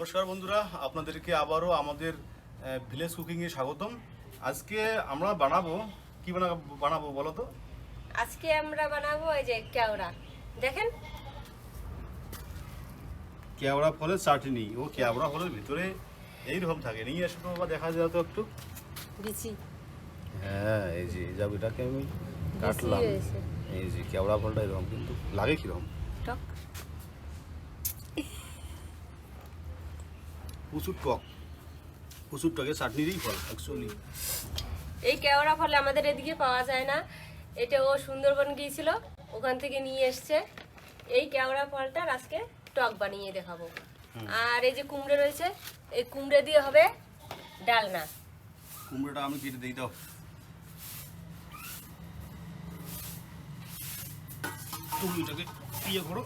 নমস্কার বন্ধুরা আপনাদেরকে আবারও আমাদের ভিলেজ কুকিংয়ে স্বাগতম। আজকে আমরা বানাবো কি বানা বানাবো বলো তো? আজকে আমরা বানাবো এই যে কেওড়া। দেখেন? কেওড়া ফলের চাটনি। ও কেওড়া ফলের ভিতরে এইরকম থাকে। নিয়ে এসে তো বাবা দেখা যায় তো একটু। বিচি। হ্যাঁ এই যে যাব এটাকে আমি কাটলাম। এই যে কেওড়া ফলটা এরকম কিন্তু লাগে কীরকম? টক। প্রচুর টক। প্রচুর টকে চাটনিরই ফল অ্যাকচুয়ালি এই কেওড়া ফল আমাদের এদিকে পাওয়া যায় না। এটা ও সুন্দরবন গিয়েছিল ওখান থেকে নিয়ে এসছে। এই কেওড়া ফলটার আজকে টক বানিয়ে দেখাবো। আর এই যে কুমড়ে রয়েছে এই কুমড়ে দিয়ে হবে ডালনা। কুমড়োটা আমি কেটে দিই দাও। তুমি এটাকে ইয়ে করো।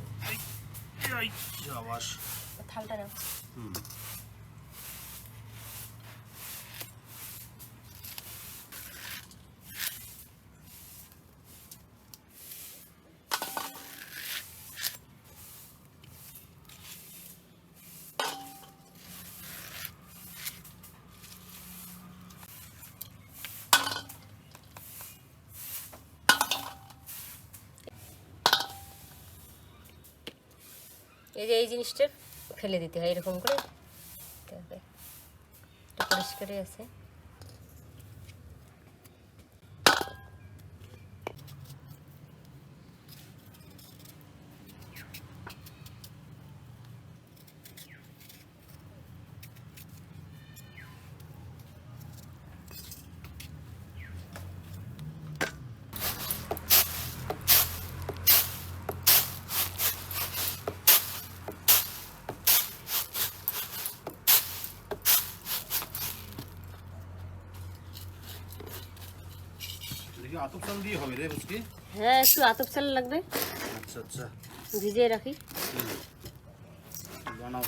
থালটা নাও। হুম। যে এই জিনিসটা ফেলে দিতে হয় এরকম করে। পরিষ্কারই আছে দেখি আতপ চাল দিয়ে হবে রে বুঝকি হ্যাঁ একটু আতপ চাল লাগবে। আচ্ছা আচ্ছা। ভিজিয়ে রাখি। বানাও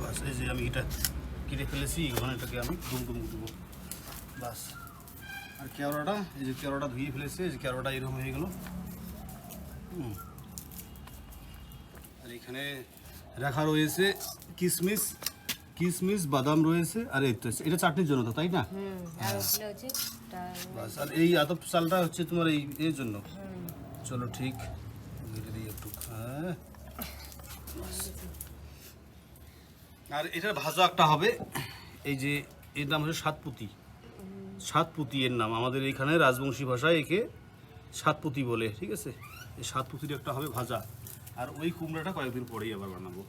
বাস এই যে আমি এটা কেটে ফেলেছি এখন এটাকে আমি ডুম ডুম দেবো বাস। আর কেওড়াটা এই যে কেওড়াটা ধুয়ে ফেলেছি এই যে কেওড়াটা এরকম হয়ে গেল। আর এখানে রাখা রয়েছে কিশমিশ কিশমিশ বাদাম রয়েছে আর এই তো এটা চাটনির জন্য তো তাই না? ডাল। বাস আর এই আতপ চালটা হচ্ছে তোমার এই এর জন্য। চলো ঠিক ঘিরে দিই একটু হ্যাঁ বাস। আর এটার ভাজা একটা হবে। এই যে, এর নাম হচ্ছে সাতপুতি। সাতপুতি এর নাম। আমাদের এখানে রাজবংশী ভাষায় একে সাতপুতি বলে, ঠিক আছে? এই সাতপুতির একটা হবে ভাজা। আর ওই কুমড়াটা কয়েকদিন পরেই আবার বানাবো।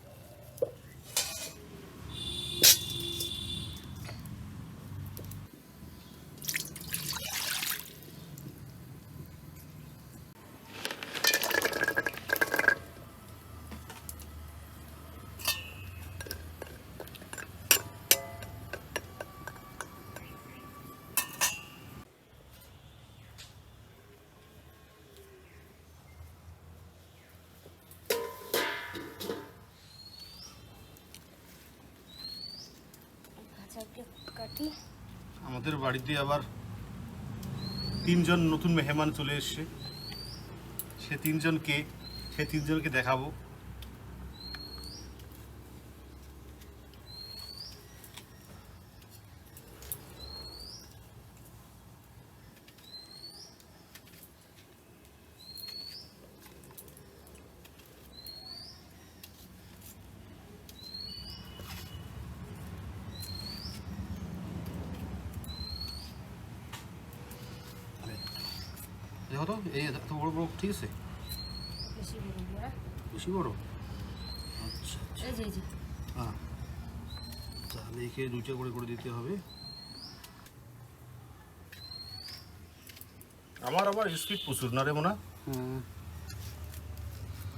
আমাদের বাড়িতে আবার তিনজন নতুন মেহমান চলে এসছে। সে তিনজনকে সে তিনজনকে দেখাবো। ঠিক আছে? বেশি বড় বড়। আচ্ছা এই যে এই যে। হ্যাঁ। তাহলে একে দুইটা করে করে দিতে হবে। আমার আবার স্পিড প্রচুর না রে মোনা?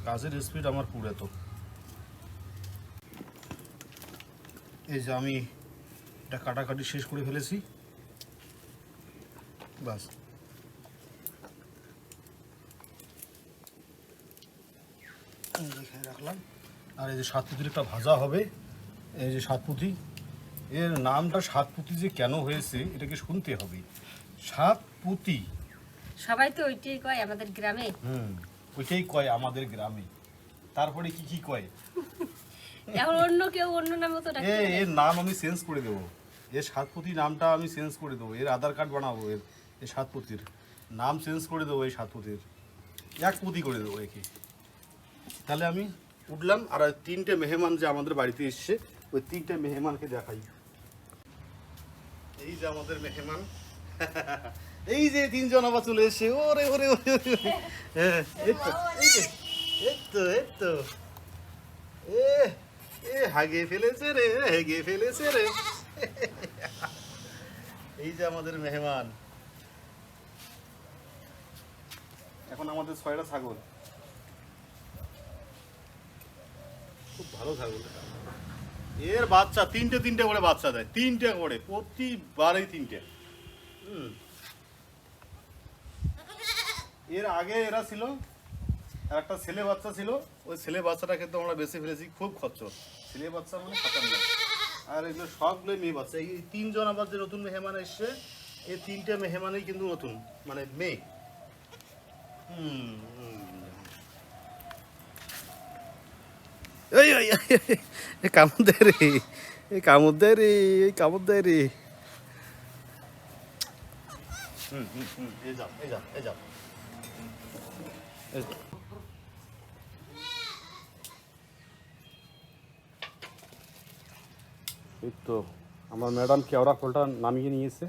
কাজের স্পিড আমার পুরে তো এই যে আমি এটা কাটাকাটি শেষ করে ফেলেছি। বাস এই যে এখানে রাখলাম। আর এই যে সাতপুতির একটা ভাজা হবে এই যে সাতপুতি এর নামটা সাতপুতি যে কেন হয়েছে এটাকে শুনতে হবে? সাতপুতি সবাই তো ওইটাই কয় আমাদের গ্রামে। হুম ওইটাই কয় আমাদের গ্রামে। তারপরে কি কি কয়? এখন অন্য কেউ অন্য নামে তো এ ডাকতে এর নাম আমি চেঞ্জ করে দেবো। এর সাতপতি নামটা আমি চেঞ্জ করে দেবো। এর আধার কার্ড বানাবো এর এই সাতপতির নাম চেঞ্জ করে দেবো এই সাতপতির এক পুঁতি করে দেবো একে। তাহলে আমি উঠলাম আর তিনটে মেহমান যে আমাদের বাড়িতে এসছে ওই তিনটে মেহমানকে দেখাই। এই যে আমাদের মেহমান। এই যে তিনজন আবার চলে এসছে। ওরে ওরে ওরে। হ্যাঁ, এই তো এই তো এ এ হাগে ফেলেছে রে হেগে ফেলেছে রে। এই যে আমাদের মেহমান। এখন আমাদের ছয়টা ছাগল। খুব ভালো ছাগল এর বাচ্চা তিনটে তিনটে করে বাচ্চা দেয় তিনটে করে প্রতিবারেই তিনটে। এর আগে এরা ছিল একটা ছেলে বাচ্চা ছিল ওই ছেলে বাচ্চাটা কিন্তু আমরা বেশি ফেলেছি খুব খরচ ছেলে বাচ্চা মানে সাতান্ন আর এগুলো সবগুলোই মেয়ে বাচ্চা। এই তিনজন আবার যে নতুন মেহমান এসছে এই তিনটে মেহমানই কিন্তু নতুন মানে মেয়ে। হুম, এই, এই কামড় এই কামড় এই কামড় দেয় এই যাও এই এই। এই তো আমার ম্যাডাম কেওড়া ফলটা নামিয়ে নিয়েছে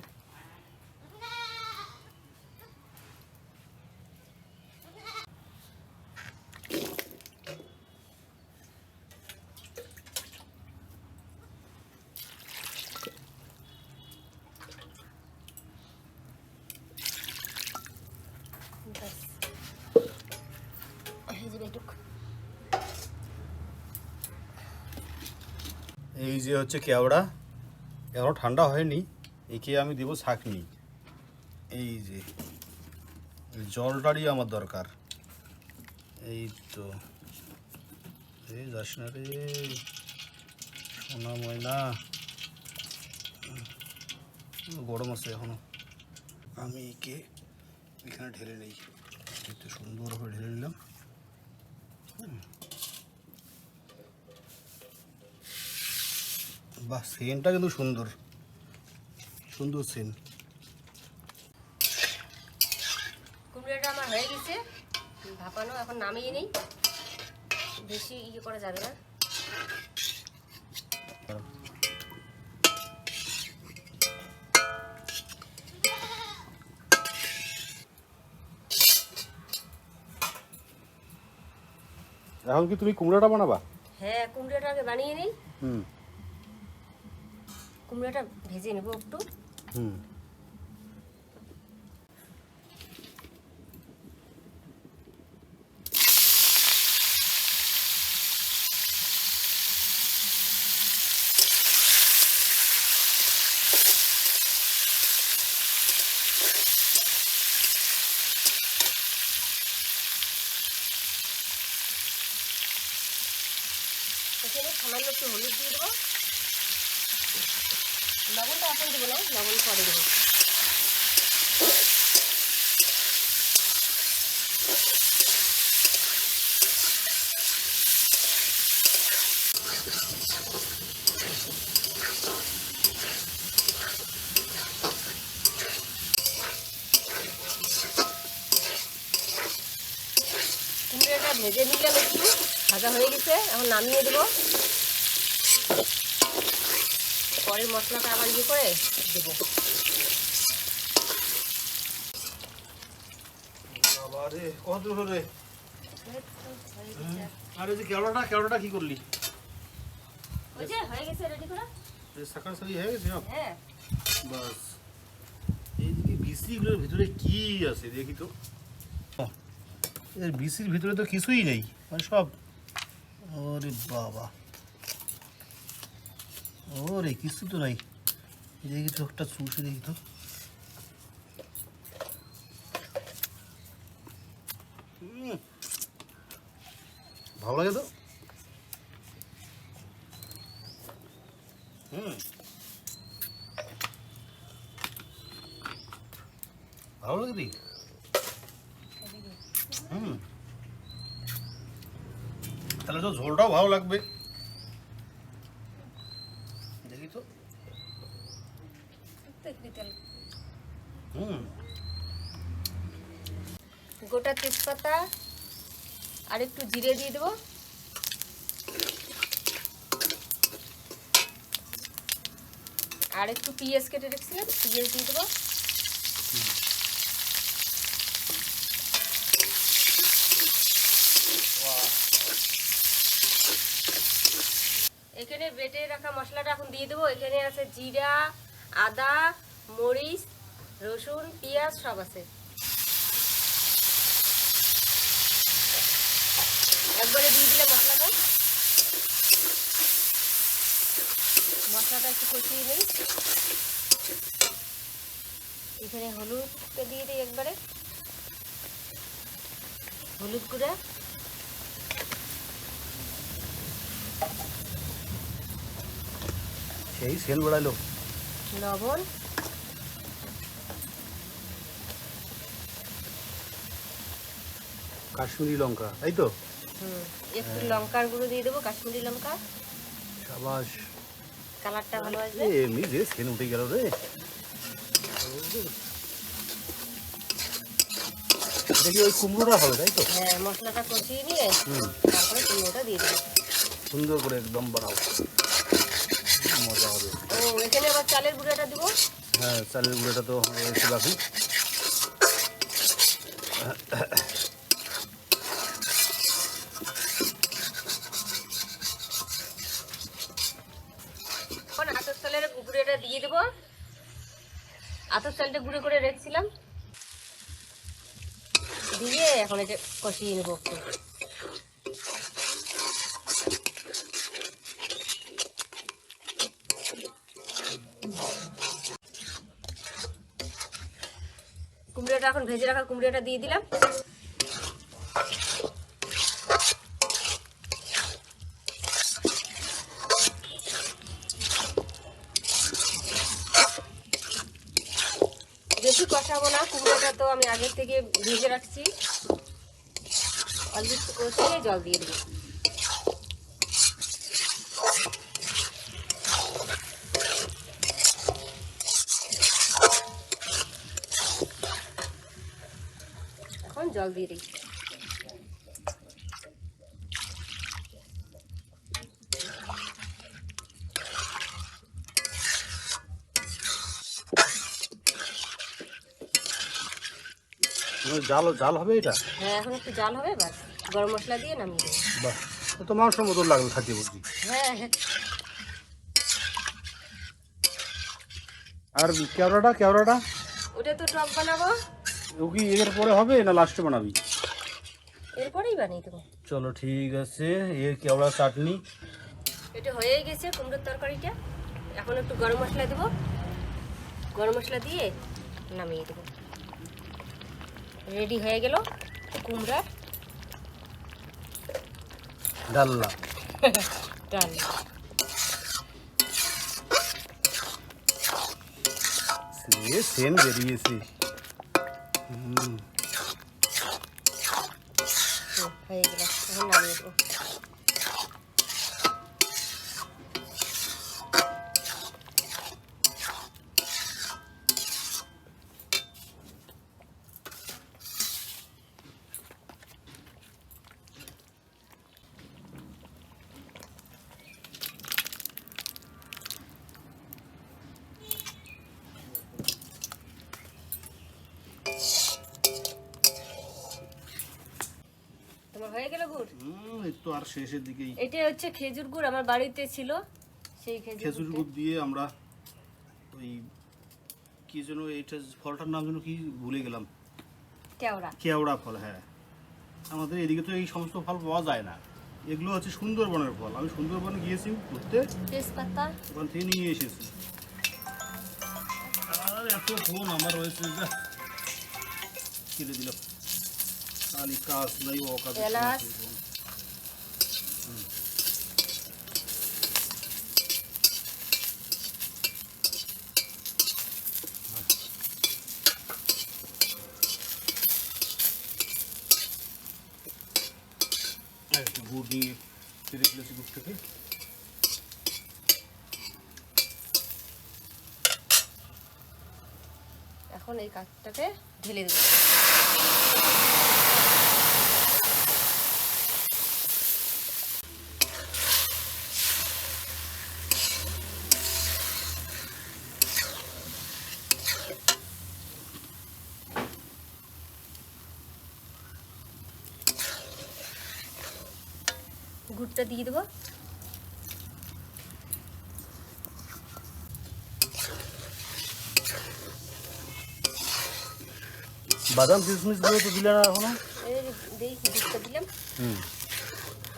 হচ্ছে কেওড়া এখনও ঠান্ডা হয়নি, একে আমি দেবো ছাকনি। এই যে জলটারই আমার দরকার। এই তো, এই যাস না রে, সোনা ময়না। গরম আছে এখনও। আমি একে এখানে ঢেলে নেই। সুন্দরভাবে ঢেলে নিলাম। বাহ সেন্টটা কিন্তু সুন্দর। সুন্দর সেন কুমড়োটা আমার হয়ে গেছে। ভাপানো এখন নামিয়ে নেই। বেশি ইয়ে করা যাবে না। এখন কি তুমি কুমড়োটা বানাবা? হ্যাঁ কুমড়োটা আগে বানিয়ে নিই। হুম। কুমড়োটা ভেজে নেব একটু। হুম এখানে সামান্য একটু হলুদ দিয়ে দেবো লবণটা এখন দেবো না লবণ পরে দেবো কুমড়োটা ভেজে নিলাম একটু ভাজা হয়ে গেছে এখন নামিয়ে দেবো। পরে মশলাটা আবার ইয়ে করে দেবো। আরে রে? আরে যে কেওড়াটা কেওড়াটা কি করলি? ওই যে হয়ে গেছে রেডি করা? সাকার সারি হয়ে গেছে হ্যাঁ। বাস। এইদিকে বিসিগুলোর ভিতরে কি আছে দেখি তো। এর বিসির ভিতরে তো কিছুই নেই। মানে সব। ওরে বাবা। ওরে, কিছু তো নাই। দেখি তো, একটা চুষে দেখি তো। ভালো লাগে তো? হুম। ভালো লাগে তাহলে তো ঝোলটাও ভালো লাগবে। দেখি তো। গোটা তেজপাতা আর একটু জিরে দিয়ে দেবো। আর একটু পেঁয়াজ কেটে রেখেছিলাম, পেঁয়াজ দিয়ে দেবো। এখানে বেটে রাখা মশলাটা এখন দিয়ে দেবো। এখানে আছে জিরা, আদা, মরিচ, রসুন, পেঁয়াজ, সব আছে। একবারে দিয়ে দিলে মশলাটা। মশলাটা একটু কষিয়ে নিই। এখানে হলুদটা দিয়ে দিই একবারে। হলুদ গুঁড়া। সেই সেন বেড়াইলো লবণ। কাশ্মীরি লঙ্কা তাই তো? একটু লঙ্কার গুঁড়ো দিয়ে দেবো কাশ্মীরি লঙ্কা। সাবাস। কালারটা ভালো আসবে? এমনি সেন উঠে গেল রে। এটা কি ওই কুমড়োটা হবে তাই তো? হ্যাঁ মশলাটা কষিয়ে নিয়ে তারপরে কুমড়োটা দিয়ে দেবো। সুন্দর করে একদম বানাও এখানে আবার চালের গুঁড়োটা দিব। হ্যাঁ চালের গুঁড়োটা তো রয়েছে বাকি। আতর চালের গুঁড়োটা দিয়ে দেবো। আতর চালটা গুঁড়ো করে রেখেছিলাম। দিয়ে এখন এটা কষিয়ে নেব একটু কুমড়োটা এখন ভেজে রাখা কুমড়োটা দিয়ে দিলাম। বেশি কষাবো না, কুমড়োটা তো আমি আগের থেকে ভেজে রাখছি। অল্প কষিয়ে জল দিয়ে দেবো এখন জল দিয়ে দিই জাল জাল হবে এটা? হ্যাঁ এখন একটু জাল হবে বাস। গরম মশলা দিয়ে নামিয়ে দেবো। বাহ তো মাংসের মতন লাগবে খাদ্য বুঝি হ্যাঁ হ্যাঁ। আর কেওড়াটা কেওড়াটা? ওটা তো টক বানাবো। ও কি এর পরে হবে না লাস্টে বানাবি? এরপরেই বানিয়ে দেবো। চলো ঠিক আছে এর কেওড়া চাটনি? এটা হয়ে গেছে কুমড়োর তরকারিটা। এখন একটু গরম মশলা দেবো। গরম মশলা দিয়ে নামিয়ে দেবো। রেডি হয়ে গেল কুমড়ার ডাল্লা ডাল সে সেন বেরিয়েছে। হুম, হুম, হয়ে গেল এখন নামিয়ে দেবো এই তো আর শেষের দিকেই। এটা হচ্ছে খেজুর গুড় আমার বাড়িতে ছিল সেই খেজুর খেজুর গুড় দিয়ে আমরা ওই কি যেন এইটা ফলটার নাম যেন কি ভুলে গেলাম। কেওড়া। কেওড়া ফল হ্যাঁ। আমাদের এদিকে তো এই সমস্ত ফল পাওয়া যায় না। এগুলো হচ্ছে সুন্দরবনের ফল। আমি সুন্দরবনে গিয়েছি ঘুরতে। তেজপাতা। ওখান থেকে নিয়ে এসেছি। আর এত ফোন আমার রয়েছে কেটে দিল কাজ নাই অকাজ এলাচ। আর একটু গুড় নিয়ে ফেলেছি গুড়টাকে এখন এই কাঠটাকে ঢেলে দেবো। গুড়টা দিয়ে দেবো। বাদাম কিশমিশগুলো তো দিলে না। এখনও এই দিই দিলাম। হুম।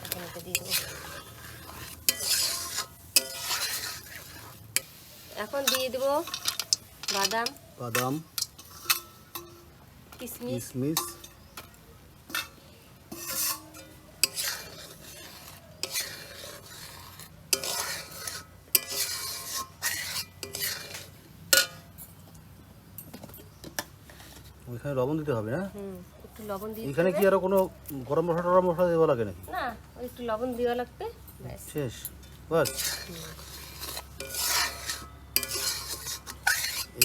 এখন এটা দিয়ে দেবো। এখন দিয়ে দেবো বাদাম। বাদাম। কিশমিশ। কিশমিশ। ওইখানে লবণ দিতে হবে না একটু লবণ দিয়ে এখানে কি আরও কোনো গরম মশলা টরম মশলা দেওয়া লাগে নাকি? না একটু লবণ দেওয়া লাগবে শেষ। বাস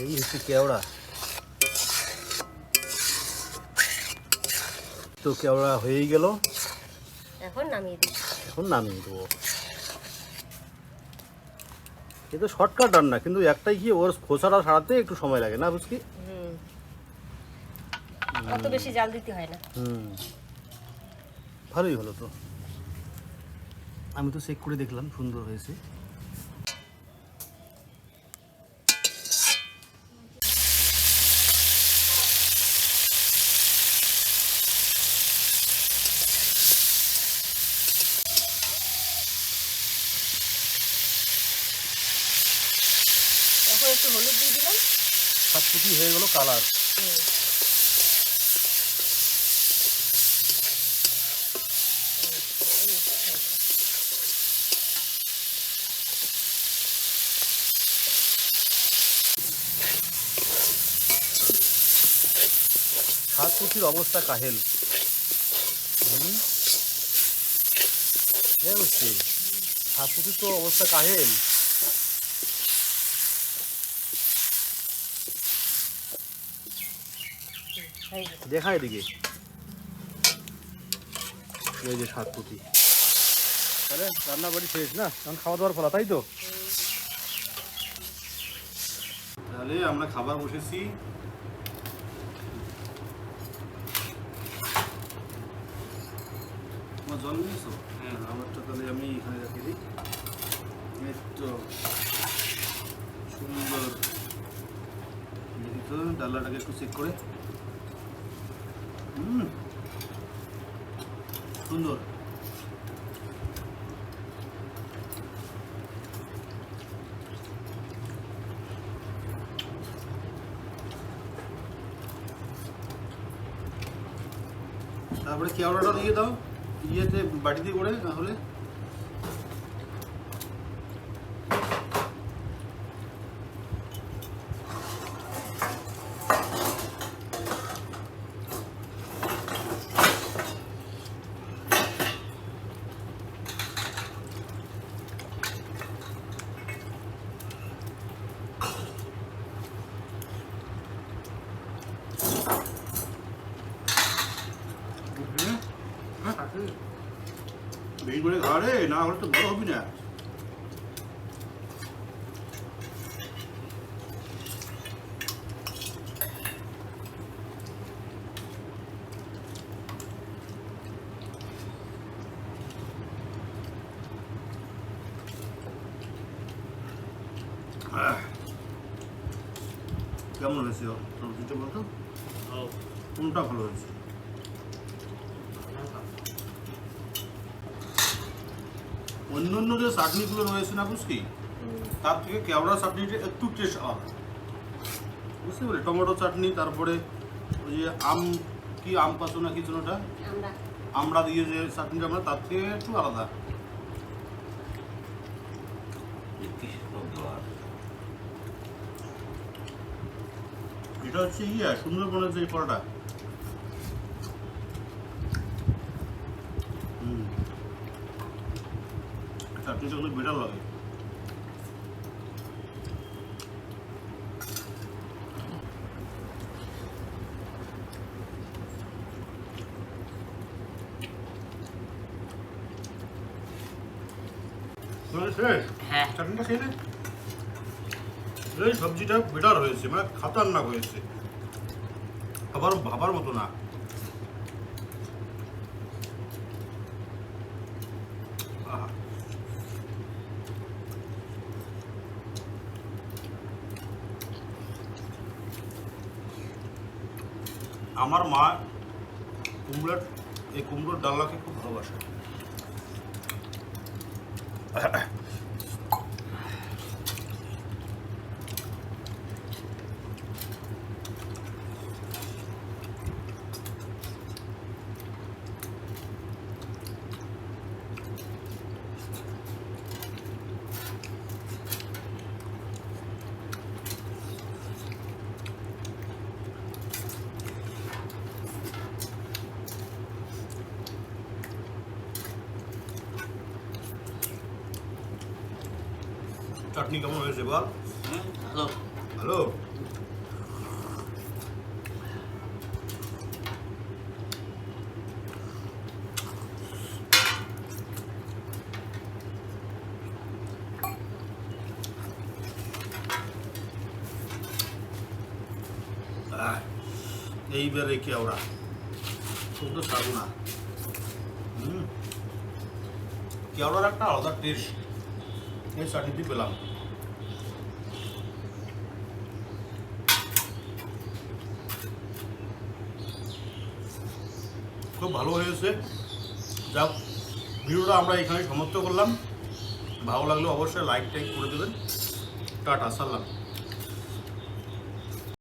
এই হচ্ছে কেওড়া। তো কেওড়া হয়েই গেল। এখন নামিয়ে দিই। এখন নামিয়ে দেবো। এ তো শর্টকাট রান্না কিন্তু একটাই কি ওর খোসাটা সারাতে একটু সময় লাগে না বুঝকি হুম। অত বেশি জাল দিতে হয় না। হুম। ভালোই হলো তো। আমি তো চেক করে দেখলাম সুন্দর হয়েছে। এখন একটু হলুদ দিয়ে দিলাম। ফুটি হয়ে গেল কালার ফুটির অবস্থা কাহেল। হচ্ছে। তো অবস্থা কাহেল। দেখা এদিকে। এই যে ফুটি তাহলে রান্না বাড়ি শেষ না? এখন খাওয়া দাওয়ার ফলা তাই তো? তাহলে আমরা খাবার বসেছি। জল নিয়েছো হ্যাঁ আমারটা তাহলে আমি এখানে রেখে দিই। তো, সুন্দর। তো ডাল্লাটাকে একটু চেক করে। হুম, সুন্দর। তারপরে কেওড়াটা দিয়ে দাও? ইয়েতে বাড়িতে করে তাহলে করে খা রে না হলে তো বড় হবি না কেমন হয়েছে? সবজিটা বলতো? কোনটা ভালো হয়েছে? অন্য অন্য যে চাটনিগুলো রয়েছে না বুঝকি তার থেকে কেওড়া চাটনিটা একটু টেস্ট আলাদা। বুঝতে পারলি টমেটো চাটনি তারপরে ওই যে আম কি আম পাচো না কি আমরা। আমরা দিয়ে যে চাটনিটা আমরা তার থেকে একটু আলাদা এটা হচ্ছে ইয়া সুন্দরবনের যে পরোটা চাটনিটা কিন্তু বেটার লাগে। হ্যাঁ। চাটনিটা খেয়ে এই সবজিটা বেটার হয়েছে মানে খাতারনাক হয়েছে। আবার ভাবার মতো না। আমার মা কুমড়োর, এই কুমড়োর ডাল্লাকে খুব ভালোবাসে চাটনি কেমন হয়েছে বল হুম, ভালো ভালো আহ, এইবারে কেওড়া তো সারু না। কেওড়ার একটা আলাদা টেস্ট এই চাটনিটি পেলাম। খুব ভালো হয়েছে। যা ভিডিওটা আমরা এখানে সমাপ্ত করলাম। ভালো লাগলে অবশ্যই লাইক টাইক করে দেবেন। টাটা, সালাম।